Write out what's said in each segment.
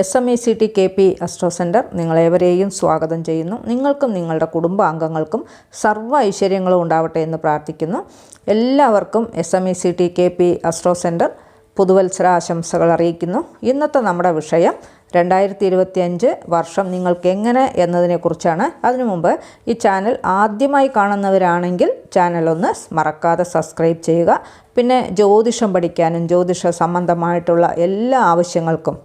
S M E C T K P astro centre നിങ്ങളേവരെയും സ്വാഗതം ചെയ്യുന്നു. നിങ്ങൾക്കും നിങ്ങളുടെ കുടുംബാംഗങ്ങൾക്കും സർവ ഐശ്വര്യങ്ങളും ഉണ്ടാവട്ടെ എന്ന് പ്രാർത്ഥിക്കുന്നു. എല്ലാവർക്കും S M E C T K P astro centre പുതുവത്സര ആശംസകൾ അറിയിക്കുന്നു. ഇന്നത്തെ നമ്മുടെ വിഷയം രണ്ടായിരത്തി ഇരുപത്തിയഞ്ച് വർഷം നിങ്ങൾക്ക് എങ്ങനെ എന്നതിനെക്കുറിച്ചാണ് അതിനു മുമ്പ് ഈ ചാനൽ ആദ്യമായി കാണുന്നവരാണെങ്കിൽ ചാനൽ ഒന്ന് മറക്കാതെ സബ്സ്ക്രൈബ് ചെയ്യുക. പിന്നെ ജ്യോതിഷം പഠിക്കാനും ജ്യോതിഷ സംബന്ധമായിട്ടുള്ള എല്ലാ ആവശ്യങ്ങൾക്കും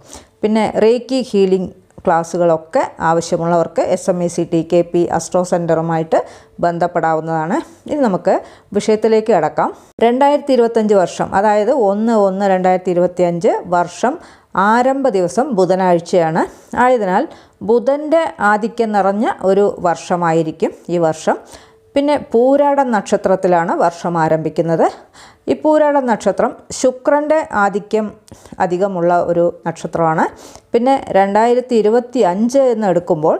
പിന്നെ റേക്കി ഹീലിംഗ് ക്ലാസ്സുകളൊക്കെ ആവശ്യമുള്ളവർക്ക് S M E C T K P astro സെന്ററുമായിട്ട് ബന്ധപ്പെടാവുന്നതാണ്. ഇനി നമുക്ക് വിഷയത്തിലേക്ക് കടക്കാം. രണ്ടായിരത്തി ഇരുപത്തഞ്ച് വർഷം അതായത് ഒന്ന് ഒന്ന് രണ്ടായിരത്തി ഇരുപത്തി അഞ്ച് വർഷം ആരംഭ ദിവസം ബുധനാഴ്ചയാണ്. ആയതിനാൽ ബുധന്റെ ആധിക്യം നിറഞ്ഞ ഒരു വർഷമായിരിക്കും ഈ വർഷം. പിന്നെ പൂരാട നക്ഷത്രത്തിലാണ് വർഷം ആരംഭിക്കുന്നത്. ഈ പൂരാട നക്ഷത്രം ശുക്രന്റെ ആധിക്യം അധികമുള്ള ഒരു നക്ഷത്രമാണ്. പിന്നെ രണ്ടായിരത്തി ഇരുപത്തി അഞ്ച് എന്ന് എടുക്കുമ്പോൾ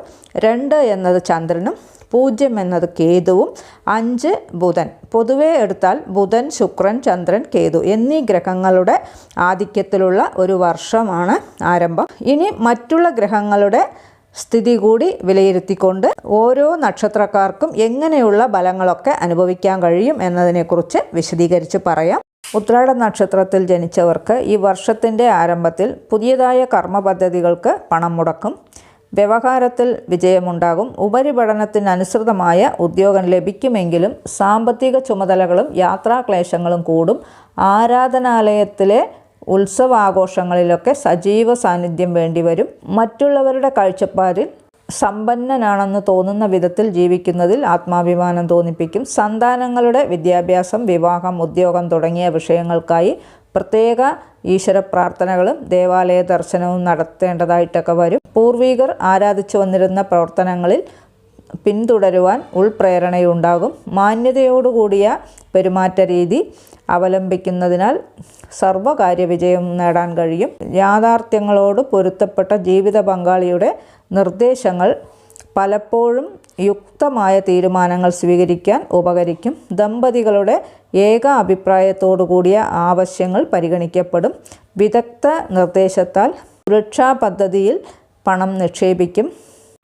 രണ്ട് എന്നത് ചന്ദ്രനും പൂജ്യം എന്നത് കേതുവും അഞ്ച് ബുധൻ. പൊതുവേ എടുത്താൽ ബുധൻ ശുക്രൻ ചന്ദ്രൻ കേതു എന്നീ ഗ്രഹങ്ങളുടെ ആധിക്യത്തിലുള്ള ഒരു വർഷമാണ് ആരംഭം. ഇനി മറ്റുള്ള ഗ്രഹങ്ങളുടെ സ്ഥിതി കൂടി വിലയിരുത്തിക്കൊണ്ട് ഓരോ നക്ഷത്രക്കാർക്കും എങ്ങനെയുള്ള ഫലങ്ങളൊക്കെ അനുഭവിക്കാൻ കഴിയും എന്നതിനെക്കുറിച്ച് വിശദീകരിച്ച് പറയാം. ഉത്രാട നക്ഷത്രത്തിൽ ജനിച്ചവർക്ക് ഈ വർഷത്തിന്റെ ആരംഭത്തിൽ പുതിയതായ കർമ്മ പദ്ധതികൾക്ക് പണം മുടക്കും. വ്യവഹാരത്തിൽ വിജയമുണ്ടാകും. ഉപരിപഠനത്തിനനുസൃതമായ ഉദ്യോഗം ലഭിക്കുമെങ്കിലും സാമ്പത്തിക ചുമതലകളും യാത്രാക്ലേശങ്ങളും കൂടും. ആരാധനാലയത്തിലെ ഉത്സവാഘോഷങ്ങളിലൊക്കെ സജീവ സാന്നിധ്യം വേണ്ടിവരും. മറ്റുള്ളവരുടെ കാഴ്ചപ്പാടിൽ സമ്പന്നനാണെന്ന് തോന്നുന്ന വിധത്തിൽ ജീവിക്കുന്നതിൽ ആത്മാഭിമാനം തോന്നിപ്പിക്കും. സന്താനങ്ങളുടെ വിദ്യാഭ്യാസം വിവാഹം ഉദ്യോഗം തുടങ്ങിയ വിഷയങ്ങൾക്കായി പ്രത്യേക ഈശ്വര പ്രാർത്ഥനകളും ദേവാലയ ദർശനവും നടത്തേണ്ടതായിട്ടൊക്കെ വരും. പൂർവീകർ ആരാധിച്ചു വന്നിരുന്ന പ്രവർത്തനങ്ങളിൽ പിന്തുടരുവാൻ ഉൾപ്രേരണയുണ്ടാകും. മാന്യതയോടുകൂടിയ പെരുമാറ്റ രീതി അവലംബിക്കുന്നതിനാൽ സർവകാര്യ വിജയം നേടാൻ കഴിയും. യാഥാർത്ഥ്യങ്ങളോട് പൊരുത്തപ്പെട്ട ജീവിത പങ്കാളിയുടെ നിർദ്ദേശങ്ങൾ പലപ്പോഴും യുക്തമായ തീരുമാനങ്ങൾ സ്വീകരിക്കാൻ ഉപകരിക്കും. ദമ്പതികളുടെ ഏക അഭിപ്രായത്തോടു കൂടിയ ആവശ്യങ്ങൾ പരിഗണിക്കപ്പെടും. വിദഗ്ധ നിർദ്ദേശത്താൽ സുരക്ഷാ പദ്ധതിയിൽ പണം നിക്ഷേപിക്കും.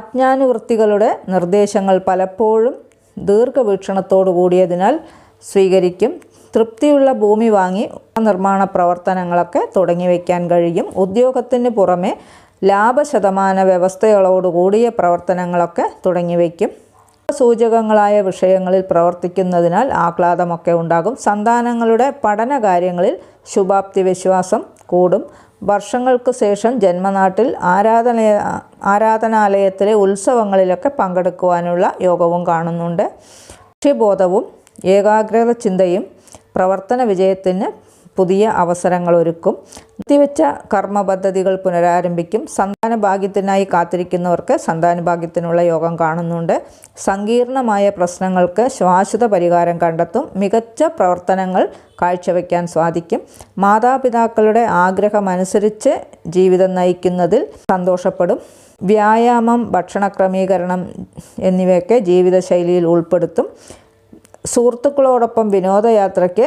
അജ്ഞാനുവൃത്തികളുടെ നിർദ്ദേശങ്ങൾ പലപ്പോഴും ദീർഘവീക്ഷണത്തോടു കൂടിയതിനാൽ സ്വീകരിക്കും. തൃപ്തിയുള്ള ഭൂമി വാങ്ങി നിർമ്മാണ പ്രവർത്തനങ്ങളൊക്കെ തുടങ്ങി വയ്ക്കാൻ കഴിയും. ഉദ്യോഗത്തിന് പുറമെ ലാഭശതമാന വ്യവസ്ഥകളോടുകൂടിയ പ്രവർത്തനങ്ങളൊക്കെ തുടങ്ങി വയ്ക്കും. സൂചകങ്ങളായ വിഷയങ്ങളിൽ പ്രവർത്തിക്കുന്നതിനാൽ ആഹ്ലാദമൊക്കെ ഉണ്ടാകും. സന്താനങ്ങളുടെ പഠന കാര്യങ്ങളിൽ ശുഭാപ്തി വിശ്വാസം കൂടും. വർഷങ്ങൾക്ക് ശേഷം ജന്മനാട്ടിൽ ആരാധന ആരാധനാലയത്തിലെ ഉത്സവങ്ങളിലൊക്കെ പങ്കെടുക്കുവാനുള്ള യോഗവും കാണുന്നുണ്ട്. ലക്ഷ്യബോധവും ഏകാഗ്രത ചിന്തയും പ്രവർത്തന വിജയത്തിന് പുതിയ അവസരങ്ങൾ ഒരുക്കും നിർത്തിവെച്ച കർമ്മ പദ്ധതികൾ പുനരാരംഭിക്കും. സന്താന ഭാഗ്യത്തിനായി കാത്തിരിക്കുന്നവർക്ക് സന്താന ഭാഗ്യത്തിനുള്ള യോഗം കാണുന്നുണ്ട്. സങ്കീർണമായ പ്രശ്നങ്ങൾക്ക് ശാശ്വത പരിഹാരം കണ്ടെത്തും. മികച്ച പ്രവർത്തനങ്ങൾ കാഴ്ചവെക്കാൻ സാധിക്കും. മാതാപിതാക്കളുടെ ആഗ്രഹമനുസരിച്ച് ജീവിതം നയിക്കുന്നതിൽ സന്തോഷപ്പെടും. വ്യായാമം ഭക്ഷണ ക്രമീകരണം എന്നിവയൊക്കെ ജീവിതശൈലിയിൽ ഉൾപ്പെടുത്തും. സുഹൃത്തുക്കളോടൊപ്പം വിനോദയാത്രയ്ക്ക്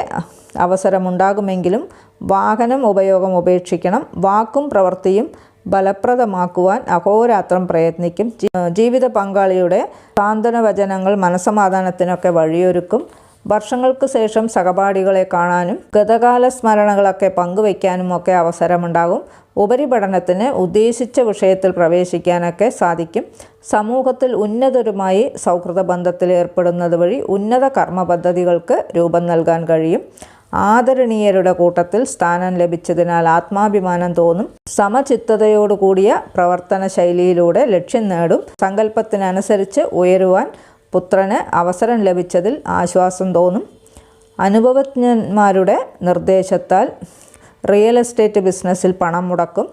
അവസരമുണ്ടാകുമെങ്കിലും വാഹനം ഉപയോഗം ഉപേക്ഷിക്കണം വാക്കും പ്രവൃത്തിയും ഫലപ്രദമാക്കുവാൻ അഹോരാത്രം പ്രയത്നിക്കും. ജീവിത പങ്കാളിയുടെ സാന്ത്വന വചനങ്ങൾ മനസമാധാനത്തിനൊക്കെ വഴിയൊരുക്കും. വർഷങ്ങൾക്ക് ശേഷം സഹപാഠികളെ കാണാനും ഗതകാല സ്മരണകളൊക്കെ പങ്കുവയ്ക്കാനും ഒക്കെ അവസരമുണ്ടാകും. ഉപരിപഠനത്തിന് ഉദ്ദേശിച്ച വിഷയത്തിൽ പ്രവേശിക്കാനൊക്കെ സാധിക്കും. സമൂഹത്തിൽ ഉന്നതരുമായി സൗഹൃദ ബന്ധത്തിൽ ഏർപ്പെടുന്നത് വഴി ഉന്നത കർമ്മ പദ്ധതികൾക്ക് രൂപം നൽകാൻ കഴിയും. ആദരണീയരുടെ കൂട്ടത്തിൽ സ്ഥാനം ലഭിച്ചതിനാൽ ആത്മാഭിമാനം തോന്നും. സമചിത്തതയോടുകൂടിയ പ്രവർത്തന ശൈലിയിലൂടെ ലക്ഷ്യം നേടും. സങ്കല്പത്തിനനുസരിച്ച് ഉയരുവാൻ പുത്രന് അവസരം ലഭിച്ചതിൽ ആശ്വാസം തോന്നും. അനുഭവജ്ഞന്മാരുടെ നിർദ്ദേശത്താൽ റിയൽ എസ്റ്റേറ്റ് ബിസിനസ്സിൽ പണം മുടക്കും.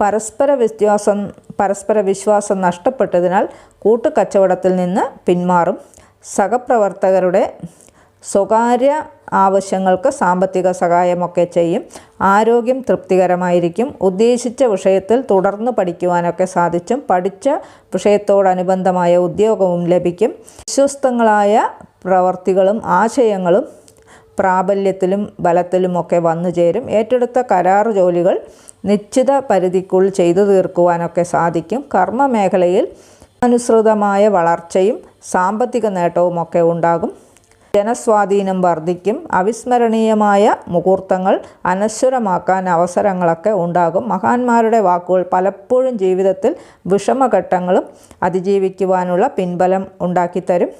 പരസ്പര വിശ്വാസം പരസ്പര വിശ്വാസം നഷ്ടപ്പെട്ടതിനാൽ കൂട്ടുകച്ചവടത്തിൽ നിന്ന് പിന്മാറും. സഹപ്രവർത്തകരുടെ സ്വകാര്യ ആവശ്യങ്ങൾക്ക് സാമ്പത്തിക സഹായമൊക്കെ ചെയ്യും. ആരോഗ്യം തൃപ്തികരമായിരിക്കും. ഉദ്ദേശിച്ച വിഷയത്തിൽ തുടർന്ന് പഠിക്കുവാനൊക്കെ സാധിച്ചും പഠിച്ച വിഷയത്തോടനുബന്ധമായ ഉദ്യോഗവും ലഭിക്കും. വിശ്വസ്തങ്ങളായ പ്രവർത്തികളും ആശയങ്ങളും പ്രാബല്യത്തിലും ബലത്തിലുമൊക്കെ വന്നു ചേരും. ഏറ്റെടുത്ത കരാർ ജോലികൾ നിശ്ചിത പരിധിക്കുള്ളിൽ ചെയ്തു തീർക്കുവാനൊക്കെ സാധിക്കും. കർമ്മ മേഖലയിൽ അനുസൃതമായ വളർച്ചയും സാമ്പത്തിക നേട്ടവുമൊക്കെ ഉണ്ടാകും. ജനസ്വാധീനം വർദ്ധിക്കും. അവിസ്മരണീയമായ മുഹൂർത്തങ്ങൾ അനശ്വരമാക്കാൻ അവസരങ്ങളൊക്കെ ഉണ്ടാകും. മഹാന്മാരുടെ വാക്കുകൾ പലപ്പോഴും ജീവിതത്തിൽ വിഷമഘട്ടങ്ങളും അതിജീവിക്കുവാനുള്ള പിൻബലം ഉണ്ടാക്കിത്തരും.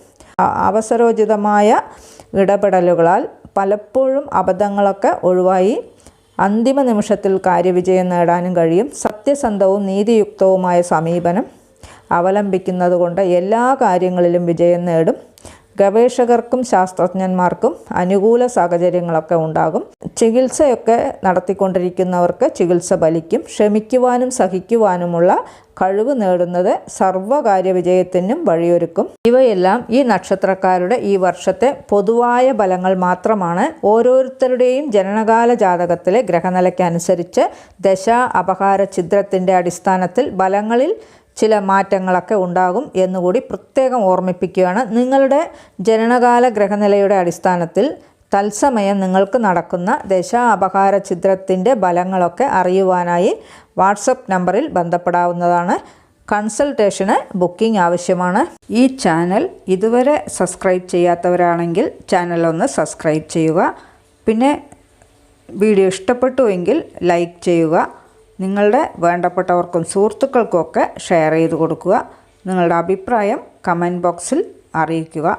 അവസരോചിതമായ ഇടപെടലുകളാൽ പലപ്പോഴും അബദ്ധങ്ങളൊക്കെ ഒഴിവായി അന്തിമ നിമിഷത്തിൽ കാര്യവിജയം നേടാനും കഴിയും. സത്യസന്ധവും നീതിയുക്തവുമായ സമീപനം അവലംബിക്കുന്നത് കൊണ്ട് എല്ലാ കാര്യങ്ങളിലും വിജയം നേടും. ഗവേഷകർക്കും ശാസ്ത്രജ്ഞന്മാർക്കും അനുകൂല സാഹചര്യങ്ങളൊക്കെ ഉണ്ടാകും. ചികിത്സയൊക്കെ നടത്തിക്കൊണ്ടിരിക്കുന്നവർക്ക് ചികിത്സ ഫലിക്കും. ക്ഷമിക്കുവാനും സഹിക്കുവാനുമുള്ള കഴിവ് നേടുന്നത് സർവകാര്യ വിജയത്തിനും വഴിയൊരുക്കും. ഇവയെല്ലാം ഈ നക്ഷത്രക്കാരുടെ ഈ വർഷത്തെ പൊതുവായ ഫലങ്ങൾ മാത്രമാണ്. ഓരോരുത്തരുടെയും ജനനകാല ജാതകത്തിലെ ഗ്രഹനിലയ്ക്കനുസരിച്ച് ദശ അപഹാര ഛിദ്രത്തിന്റെ അടിസ്ഥാനത്തിൽ ഫലങ്ങളിൽ ചില മാറ്റങ്ങളൊക്കെ ഉണ്ടാകും എന്നുകൂടി പ്രത്യേകം ഓർമ്മിപ്പിക്കുകയാണ്. നിങ്ങളുടെ ജനനകാല ഗ്രഹനിലയുടെ അടിസ്ഥാനത്തിൽ തത്സമയം നിങ്ങൾക്ക് നടക്കുന്ന ദശ അപഹാര ചിത്രത്തിന്റെ ഫലങ്ങളൊക്കെ അറിയുവാനായി വാട്സപ്പ് നമ്പറിൽ ബന്ധപ്പെടാവുന്നതാണ്. കൺസൾട്ടേഷന് ബുക്കിംഗ് ആവശ്യമാണ്. ഈ ചാനൽ ഇതുവരെ സബ്സ്ക്രൈബ് ചെയ്യാത്തവരാണെങ്കിൽ ചാനൽ ഒന്ന് സബ്സ്ക്രൈബ് ചെയ്യുക. പിന്നെ വീഡിയോ ഇഷ്ടപ്പെട്ടുവെങ്കിൽ ലൈക്ക് ചെയ്യുക. നിങ്ങളുടെ വേണ്ടപ്പെട്ടവർക്കും സുഹൃത്തുക്കൾക്കുമൊക്കെ ഷെയർ ചെയ്ത് കൊടുക്കുക. നിങ്ങളുടെ അഭിപ്രായം കമന്റ് ബോക്സിൽ അറിയിക്കുക.